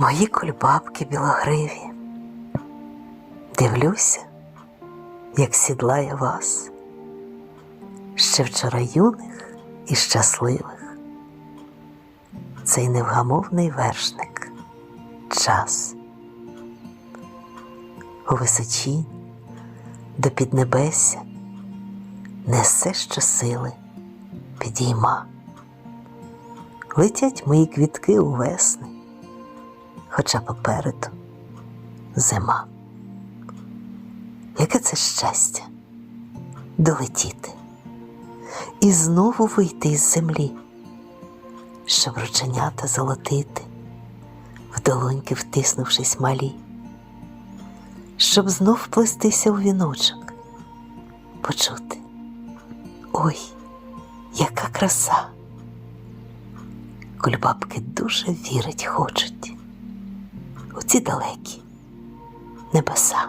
Мої кульбабки білогриві, дивлюся, як сідлає вас, ще вчора юних і щасливих, цей невгамовний вершник, час. У височінь до піднебесся несе щосили підійма. Летять мої квітки у весни, хоча попереду зима. Яке це щастя долетіти і знову вийти із землі, щоб рученята золотити, в долоньки втиснувшись малі, щоб знов плестися у віночок, почути. Ой, яка краса! Кульбабки дуже вірить хочуть ці далекі небеса.